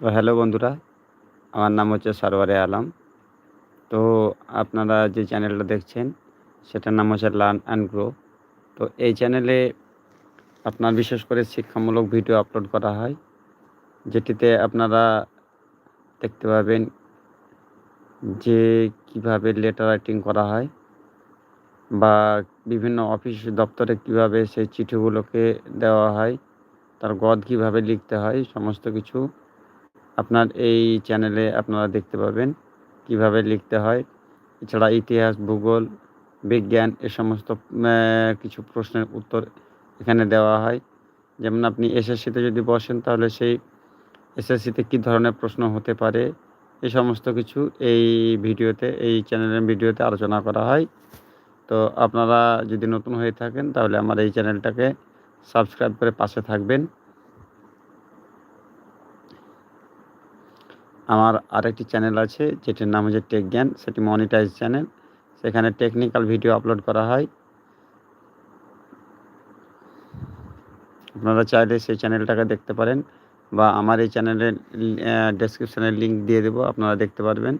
তো হ্যালো বন্ধুরা, আমার নাম হচ্ছে সারোয়ারে আলম। তো আপনারা যে চ্যানেলটা দেখছেন, সেটার নাম হচ্ছে লার্ন অ্যান্ড গ্রো। তো এই চ্যানেলে আপনার বিশেষ করে শিক্ষামূলক ভিডিও আপলোড করা হয়, যেটিতে আপনারা দেখতে পাবেন যে কীভাবে লেটার রাইটিং করা হয় বা বিভিন্ন অফিস দপ্তরে কীভাবে সেই চিঠিগুলোকে দেওয়া হয়, তার গদ কীভাবে লিখতে হয়, সমস্ত কিছু আপনার এই চ্যানেলে আপনারা দেখতে পাবেন কীভাবে লিখতে হয়। এছাড়া ইতিহাস, ভূগোল, বিজ্ঞান এ সমস্ত কিছু প্রশ্নের উত্তর এখানে দেওয়া হয়। যেমন আপনি এসএসসিতে যদি বসেন তাহলে সেই এসএসসিতে কী ধরনের প্রশ্ন হতে পারে? এ সমস্ত কিছু এই ভিডিওতে, এই চ্যানেলের ভিডিওতে আলোচনা করা হয়। তো আপনারা যদি নতুন হয়ে থাকেন তাহলে আমার এই চ্যানেলটাকে সাবস্ক্রাইব করে পাশে থাকবেন। আমার আরেকটি চ্যানেল আছে, যেটির নাম হচ্ছে টেক জ্ঞান। সেটি মনিটাইজ চ্যানেল সেখানে টেকনিক্যাল ভিডিও আপলোড করা হয়। আপনারা চাইলে সেই চ্যানেলটাকে দেখতে পারেন বা আমার এই চ্যানেলের ডেসক্রিপশানের লিঙ্ক দিয়ে দেবো, আপনারা দেখতে পারবেন।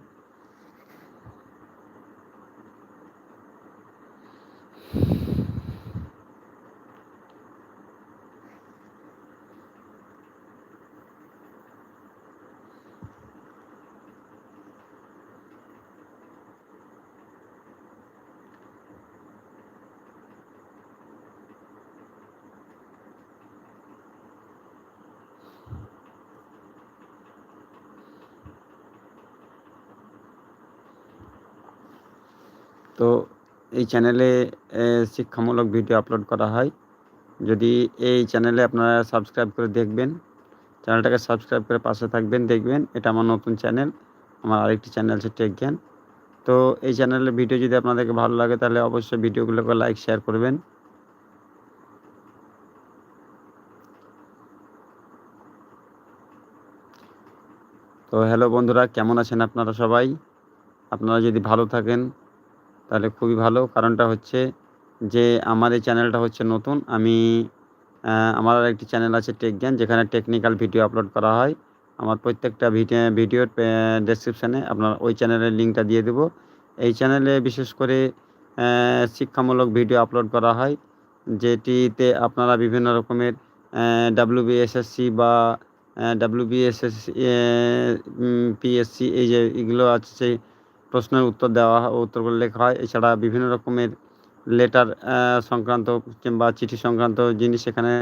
তো এই চ্যানেলে শিক্ষামূলক ভিডিও আপলোড করা হয়। যদি এই চ্যানেলে আপনারা সাবস্ক্রাইব করে দেখবেন চ্যানেলটাকে সাবস্ক্রাইব করে পাশে থাকবেন, দেখবেন, এটা আমার নতুন চ্যানেল আমার আরেকটি চ্যানেল আছে টেক জ্ঞান তো এই চ্যানেলের ভিডিও যদি আপনাদেরকে ভালো লাগে, তাহলে অবশ্যই ভিডিওগুলোকে লাইক শেয়ার করবেন। তো হ্যালো বন্ধুরা, কেমন আছেন আপনারা সবাই? আপনারা যদি ভালো থাকেন তাহলে খুবই ভালো। কারণটা হচ্ছে যে আমার এই চ্যানেলটা হচ্ছে নতুন। আমি আমার আর একটি চ্যানেল আছে টেক জ্ঞান, যেখানে টেকনিক্যাল ভিডিও আপলোড করা হয়। আমার প্রত্যেকটা ভিডিও ভিডিওর ডেসক্রিপশানে আপনার ওই চ্যানেলের লিঙ্কটা দিয়ে দেবো। এই চ্যানেলে বিশেষ করে শিক্ষামূলক ভিডিও আপলোড করা হয়, যেটিতে আপনারা বিভিন্ন রকমের ডাব্লিউবিএসএসসি বা ডাব্লিউবিএসএসসি পিএসসি এই যে এগুলো আছে প্রশ্নের উত্তর দেওয়া হয় উত্তরগুলো লেখা হয়। এছাড়া বিভিন্ন রকমের লেটার সংক্রান্ত কিংবা চিঠি সংক্রান্ত জিনিস এখানে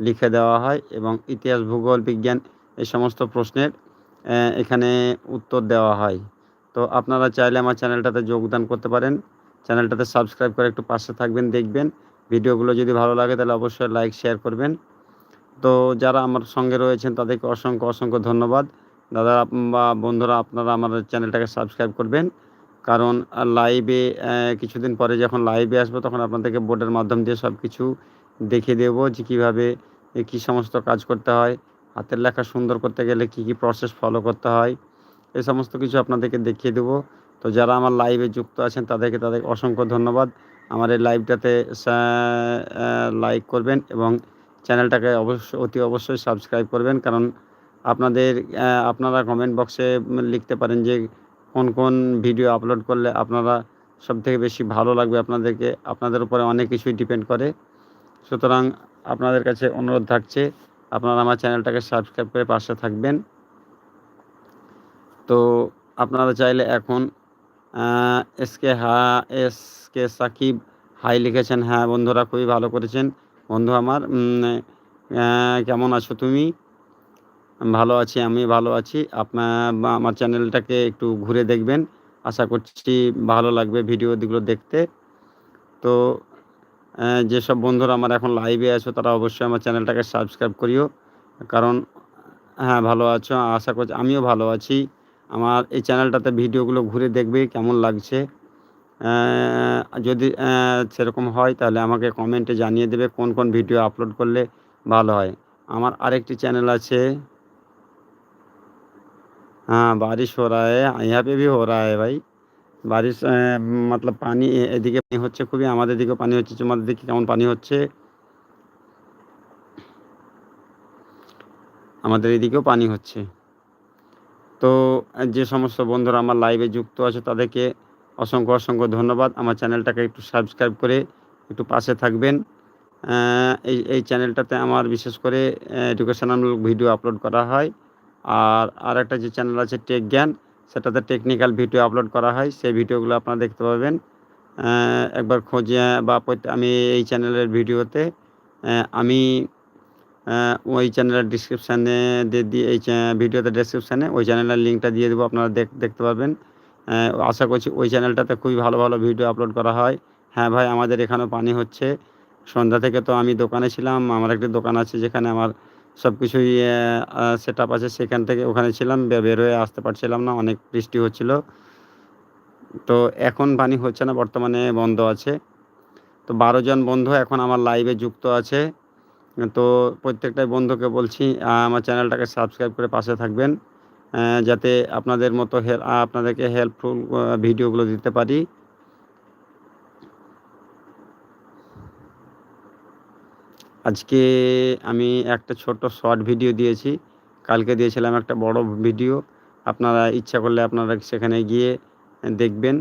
লিখে দেওয়া হয় এবং ইতিহাস, ভূগোল, বিজ্ঞান এই সমস্ত প্রশ্নের এখানে উত্তর দেওয়া হয়। তো আপনারা চাইলে আমার চ্যানেলটাতে যোগদান করতে পারেন। চ্যানেলটাতে সাবস্ক্রাইব করে একটু পাশে থাকবেন, দেখবেন। ভিডিওগুলো যদি ভালো লাগে তাহলে অবশ্যই লাইক শেয়ার করবেন। তো যারা আমার সঙ্গে রয়েছেন তাদেরকে অসংখ্য অসংখ্য ধন্যবাদ। দাদা বা বন্ধুরা, আপনারা আমার চ্যানেলটাকে সাবস্ক্রাইব করবেন। কারণ লাইভে কিছুদিন পরে যখন লাইভে আসব, তখন আপনাদেরকে বোর্ডের মাধ্যম দিয়ে সব কিছু দেখিয়ে দেবো যে কীভাবে কী সমস্ত কাজ করতে হয়, হাতের লেখা সুন্দর করতে গেলে কি কি প্রসেস ফলো করতে হয় এই সমস্ত কিছু আপনাদেরকে দেখিয়ে দেবো। তো যারা আমার লাইভে যুক্ত আছেন, তাদেরকে তাদের অসংখ্য ধন্যবাদ। আমার এই লাইভটাতে লাইক করবেন এবং চ্যানেলটাকে অবশ্যই অতি অবশ্যই সাবস্ক্রাইব করবেন। কারণ আপনাদের আপনারা কমেন্ট বক্সে লিখতে পারেন যে কোন কোন ভিডিও আপলোড করলে আপনারা সব থেকে বেশি ভালো লাগবে আপনাদেরকে। আপনাদের উপরে অনেক কিছুই ডিপেন্ড করে। সুতরাং আপনাদের কাছে অনুরোধ থাকছে, আপনারা আমার চ্যানেলটাকে সাবস্ক্রাইব করে পাশে থাকবেন। তো আপনারা চাইলে এখন এসকে হা, এস কে সাকিব, হাই লিখেছেন। হ্যাঁ বন্ধুরা, খুবই ভালো করেছেন। বন্ধু আমার কেমন আছো তুমি? ভালো আছি, আমি ভালো আছি। আপনার আমার চ্যানেলটাকে একটু ঘুরে দেখবেন। আশা করছি ভালো লাগবে ভিডিওগুলো দেখতে। তো যেসব বন্ধুরা আমার এখন লাইভে আছো, তারা অবশ্যই আমার চ্যানেলটাকে সাবস্ক্রাইব করিও। কারণ হ্যাঁ ভালো আছো, আশা করছি, আমিও ভালো আছি। আমার এই চ্যানেলটাতে ভিডিওগুলো ঘুরে দেখবে, কেমন লাগছে। যদি সেরকম হয়, তাহলে আমাকে কমেন্টে জানিয়ে দেবে, কোন কোন ভিডিও আপলোড করলে ভালো হয়। আমার আরেকটি চ্যানেল আছে हाँ बारिश हो रहा है यहाँ पे भी हो रहा है ভাই বারিশ মতলব পানি এদিকে পানি হচ্ছে খুবই আমাদের দিকেও পানি হচ্ছে তোমাদের দিকে কেমন পানি হচ্ছে আমাদের এদিকেও পানি হচ্ছে তো যে সমস্ত বন্ধুরা আমার লাইভে যুক্ত আছে তাদেরকে অসংখ্য অসংখ্য ধন্যবাদ আমার চ্যানেলটাকে একটু সাবস্ক্রাইব করে একটু পাশে থাকবেন এই এই চ্যানেলটাতে আমার বিশেষ করে এডুকেশনালমূলক ভিডিও আপলোড করা হয় আর আর একটা যে চ্যানেল আছে টেক জ্ঞান সেটাতে টেকনিক্যাল ভিডিও আপলোড করা হয়। সেই ভিডিওগুলো আপনারা দেখতে পাবেন। একবার খোঁজে বা আমি এই চ্যানেলের ভিডিওতে আমি ওই চ্যানেলের ডিসক্রিপশানে দিয়ে এই ভিডিওতে ডিসক্রিপশানে ওই চ্যানেলের লিঙ্কটা দিয়ে দেবো, আপনারা দেখতে পাবেন আশা করছি ওই চ্যানেলটাতে খুবই ভালো ভালো ভিডিও আপলোড করা হয়। হ্যাঁ ভাই, আমাদের এখানেও পানি হচ্ছে। সন্ধ্যা থেকে তো আমি দোকানে ছিলাম, আমার একটি দোকান আছে যেখানে আমার সব কিছুই সেট আপ আছে সেখান থেকে। ওখানে ছিলাম বের হয়ে আসতে পারছিলাম না, অনেক বৃষ্টি হচ্ছিল। তো এখন পানি হচ্ছে না, বর্তমানে বন্ধ আছে। তো বারো জন বন্ধু এখন আমার লাইভে যুক্ত আছে। তো প্রত্যেকটাই বন্ধুকে বলছি আমার চ্যানেলটাকে সাবস্ক্রাইব করে পাশে থাকবেন যাতে আপনাদের মতো আপনাদেরকে হেল্পফুল ভিডিওগুলো দিতে পারি। আজকে আমি একটা ছোট শর্ট ভিডিও দিয়েছি। কালকে দিয়েছিলাম একটা বড় ভিডিও। আপনারা ইচ্ছা করলে আপনারা সেখানে গিয়ে দেখবেন।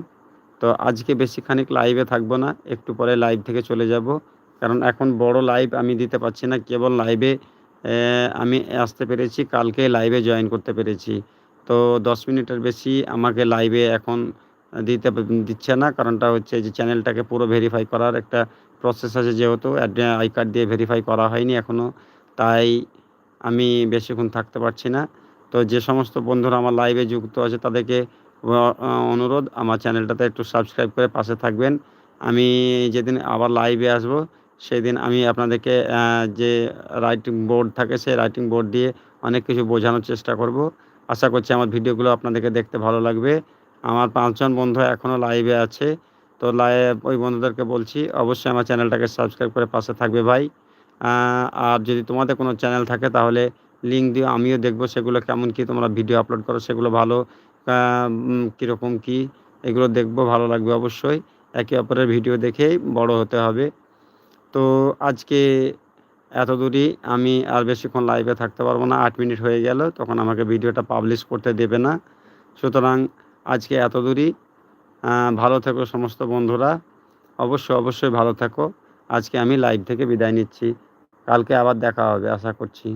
তো আজকে বেশিখানিক লাইভে থাকব না, একটু পরে লাইভ থেকে চলে যাব। কারণ এখন বড় লাইভ আমি দিতে পারছি না, কেবল লাইভে আমি আসতে পেরেছি, কালকে লাইভে জয়েন করতে পেরেছি। তো দশ মিনিটের বেশি আমাকে লাইভে এখন দিতে, দিচ্ছে না। কারণটা হচ্ছে যে চ্যানেলটাকে পুরো ভেরিফাই করার একটা প্রসেস আছে যেহেতু আই কার্ড দিয়ে ভেরিফাই করা হয়নি এখনও তাই আমি বেশিক্ষণ থাকতে পারছি না। তো যে সমস্ত বন্ধুরা আমার লাইভে যুক্ত আছে, তাদেরকে অনুরোধ, আমার চ্যানেলটাতে একটু সাবস্ক্রাইব করে পাশে থাকবেন। আমি যেদিন আবার লাইভে আসব সেই দিন আমি আপনাদেরকে যে রাইটিং বোর্ড থাকে, সেই রাইটিং বোর্ড দিয়ে অনেক কিছু বোঝানোর চেষ্টা করব। আশা করছি আমার ভিডিওগুলো আপনাদেরকে দেখতে ভালো লাগবে। আমার পাঁচজন বন্ধু এখনও লাইভে আছে। তো লাইভ ওই বন্ধুদেরকে বলছি, অবশ্যই আমার চ্যানেলটাকে সাবস্ক্রাইব করে পাশে থাকবে ভাই। আর যদি তোমাদের কোনো চ্যানেল থাকে তাহলে লিঙ্ক দিও, আমিও দেখব সেগুলো কেমন কি তোমরা ভিডিও আপলোড করো, সেগুলো ভালো কীরকম কি, এগুলো দেখব, ভালো লাগবে অবশ্যই। একে অপরের ভিডিও দেখেই বড় হতে হবে। তো আজকে এত দূরই আমি আর বেশিক্ষণ লাইভে থাকতে পারব না, আট মিনিট হয়ে গেল, তখন আমাকে ভিডিওটা পাবলিশ করতে দেবে না। সুতরাং আজকে এত দূরই ভালো থেকো সমস্ত বন্ধুরা। অবশ্যই অবশ্যই ভালো থাকো। আজকে আমি লাইভ থেকে বিদায় নিচ্ছি। কালকে আবার দেখা হবে, আশা করছি।